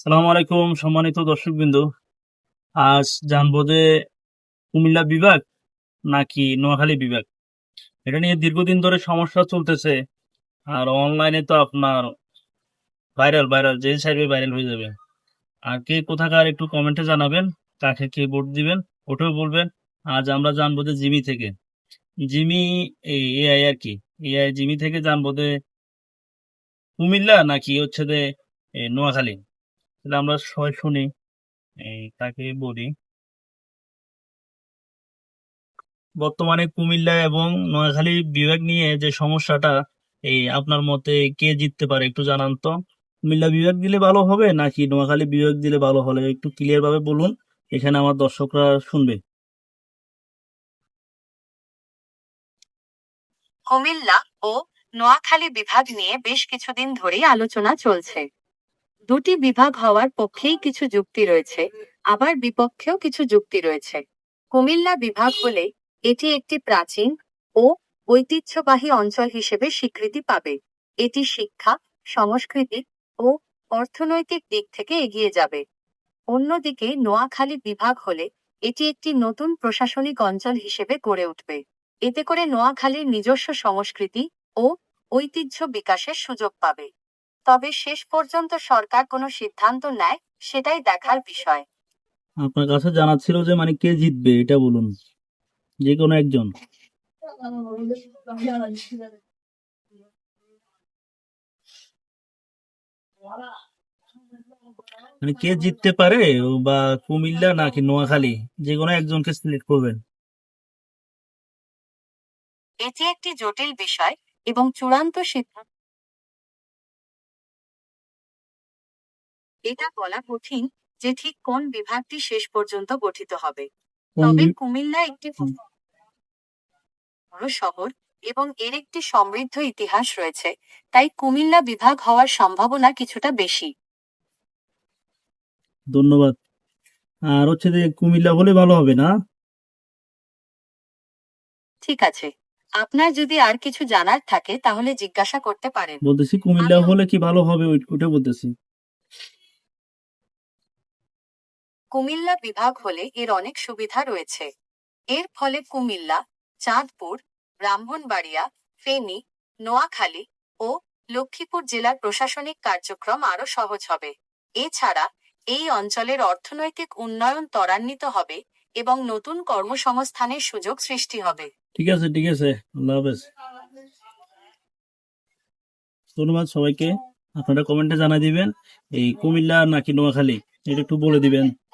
সালাম আলাইকুম, সম্মানিত দর্শক দর্শকবৃন্দ। আজ জানব যে কুমিল্লা বিভাগ নাকি নোয়াখালী বিভাগ? এটা নিয়ে দীর্ঘদিন ধরে সমস্যা চলতেছে। আর অনলাইনে তো আপনার ভাইরাল ভাইরাল যে সাইডে ভাইরাল হয়ে যাবে। আর কে কোথাকার একটু কমেন্টে জানাবেন, কাকে কে ভোট দিবেন, ওটাও বলবেন। আজ আমরা জানব যে জিমি থেকে। জিমি, এই এআই আর কি? এআই জিমি থেকে জানব যে কুমিল্লা নাকি হচ্ছে যে নোয়াখালী? তাহলে আমরা সবাই শুনি। তাকে বলি। বর্তমানে কুমিল্লা এবং নোয়াখালী বিভাগ নিয়ে যে সমস্যাটা, এই আপনার মতে কে জিততে পারে একটু জানান তো। কুমিল্লা বিভাগ দিলে ভালো হবে নাকি নোয়াখালী বিভাগ দিলে ভালো হবে একটু ক্লিয়ার ভাবে বলুন, এখানে আমার দর্শকরা শুনবে। কুমিল্লা ও নোয়াখালী বিভাগ নিয়ে বেশ কিছুদিন ধরেই আলোচনা চলছে। দুটি বিভাগ হওয়ার পক্ষেই কিছু যুক্তি রয়েছে, আবার বিপক্ষেও কিছু যুক্তি রয়েছে। কুমিল্লা বিভাগ হলে এটি একটি প্রাচীন ও ঐতিহ্যবাহী অঞ্চল হিসেবে স্বীকৃতি পাবে। এটি শিক্ষা, সংস্কৃতি ও অর্থনৈতিক দিক থেকে এগিয়ে যাবে। অন্যদিকে নোয়াখালী বিভাগ হলে এটি একটি নতুন প্রশাসনিক অঞ্চল হিসেবে গড়ে উঠবে। এতে করে নোয়াখালীর নিজস্ব সংস্কৃতি ও ঐতিহ্য বিকাশের সুযোগ পাবে। তবে শেষ পর্যন্ত সরকার কোনো সিদ্ধান্ত নেয় সেটাই দেখার বিষয়। আপনার কাছে জানা ছিল যে মানে কে জিতবে এটা বলুন। যে কোনো একজন। মানে কে জিততে পারে বা কুমিল্লা নাকি নোয়াখালী যে কোনো একজনকে সিলেক্ট করবেন। এটি একটি জটিল বিষয় এবং চূড়ান্ত সিদ্ধান্ত এটা বলা কঠিন যে ঠিক কোন বিভাগটি শেষ পর্যন্ত গঠিত হবে। তবে কুমিল্লা একটি বড় শহর এবং এর একটি সমৃদ্ধ ইতিহাস রয়েছে তাই কুমিল্লা বিভাগ হওয়ার সম্ভাবনা কিছুটা বেশি। ধন্যবাদ। আর হচ্ছে যে কুমিল্লা হলে ভালো হবে না? ঠিক আছে। আপনার যদি আর কিছু জানার থাকে তাহলে জিজ্ঞাসা করতে পারেন। বলতেছি কুমিল্লা হলে কি ভালো হবে ওই- ওটা বলতেছি। কুমিল্লা বিভাগ হলে এর অনেক সুবিধা রয়েছে। এর ফলে কুমিল্লা, চাঁদপুর, ব্রাহ্মণবাড়িয়া, ফেনী, নোয়াখালী ও লক্ষ্মীপুর জেলার প্রশাসনিক কার্যক্রম আরও সহজ হবে। এছাড়া এই অঞ্চলের অর্থনৈতিক উন্নয়ন ত্বরান্বিত হবে এবং নতুন কর্মসংস্থানের সুযোগ সৃষ্টি হবে। ঠিক আছে ঠিক আছে। আল্লাহ ধন্যবাদ সবাইকে। আপনারা কমেন্টে জানাই দিবেন, এই কুমিল্লা নাকি নোয়াখালী, এটা একটু বলে দিবেন।